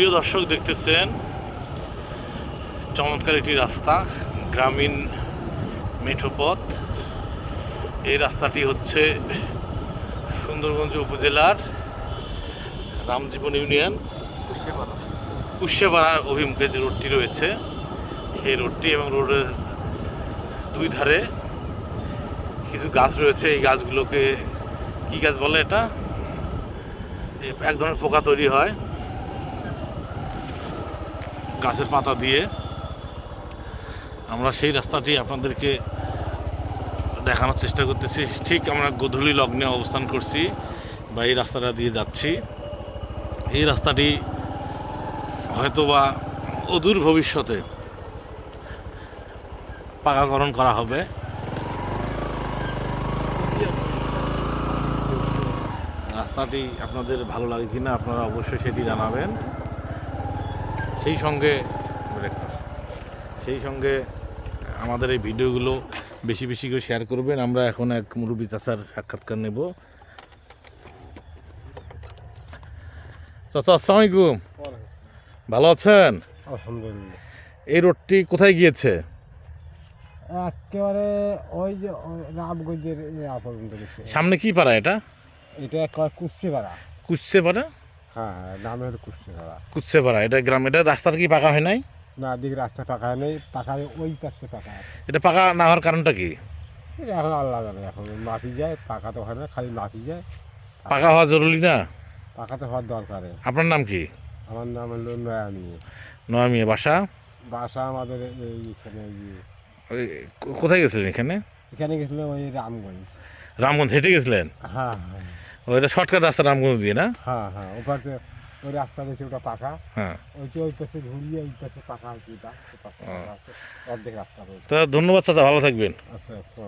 প্রিয় দর্শক দেখতেছেন, চমৎকার একটি রাস্তা, গ্রামীণ মেঠোপথ। এই রাস্তাটি হচ্ছে সুন্দরগঞ্জ উপজেলার রামজীবন ইউনিয়ন কুশিয়াপাড়া অভিমুখে যে রোডটি রয়েছে, সেই রোডটি এবং রোডের দুই ধারে কিছু গাছ রয়েছে। এই গাছগুলোকে কি গাছ বলে এটা? এক ধরনের পোকা তৈরি হয়। গাছের পাতা দিয়ে আমরা সেই রাস্তাটি আপনাদেরকে দেখানোর চেষ্টা করতেছি। ঠিক আমরা গোধূলি লগ্নে অবস্থান করছি বা এই রাস্তাটা দিয়ে যাচ্ছি। এই রাস্তাটি হয়তোবা অদূর ভবিষ্যতে পাকাকরণ করা হবে। রাস্তাটি আপনাদের ভালো লাগে কিনা আপনারা অবশ্যই সেটি জানাবেন। সেই সঙ্গে সেই সঙ্গে আমাদের এই ভিডিওগুলো বেশি বেশি করে শেয়ার করবেন। আমরা এখন এক মুরব্বী চাচার সাক্ষাৎকার নেব। চাচা আসসালামু আলাইকুম। ভালো আছেন? আলহামদুলিল্লাহ। এই রোডটি কোথায় গিয়েছে? একেবারে ওই যে রামগঞ্জের পর্যন্ত গেছে। সামনে কি পাড়া এটা? এটা কুস্তি পাড়া কুচ্ছে পাড়া হ্যাঁ হ্যাঁ নামের কুস্তি পাড়া এটা গ্রাম এটা রাস্তাটা কি পাকা হয় নাই? না দিকে রাস্তা পাকা নেই পাকা ওই পাশে পাকা এটা পাকা না হওয়ার কারণটা কি? এখন আল্লাহ জানে এখন মাটি যায় পাকা তো হয় না খালি মাটি যায়। পাকা হওয়া জরুরি না? পাকাতে হওয়ার দরকার আপনার নাম কি? আমার নাম হলো নয়ামি নয়ামিয়া বাসা? বাসা আমাদের এই এখানে এই যে- ওই কোথায় গেছিলেন এখানে? এখানে গেছিল ওই রামগঞ্জ। রামগঞ্জ হেঁটে গেছিলেন? হ্যাঁ হ্যাঁ। ওইটা শর্টকাট রাস্তা রামগঞ্জ দিয়ে না? হ্যাঁ হ্যাঁ ওপার ওই রাস্তা গেছে ওটা পাকা। হ্যাঁ। ওই যে ওই পাশে ঘুরিয়ে ওই পাশে পাকা আছে। অর্ধেক রাস্তা রয়েছে। তো ধন্যবাদ চাচা ভালো থাকবেন। আচ্ছা আচ্ছা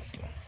আসসালাম।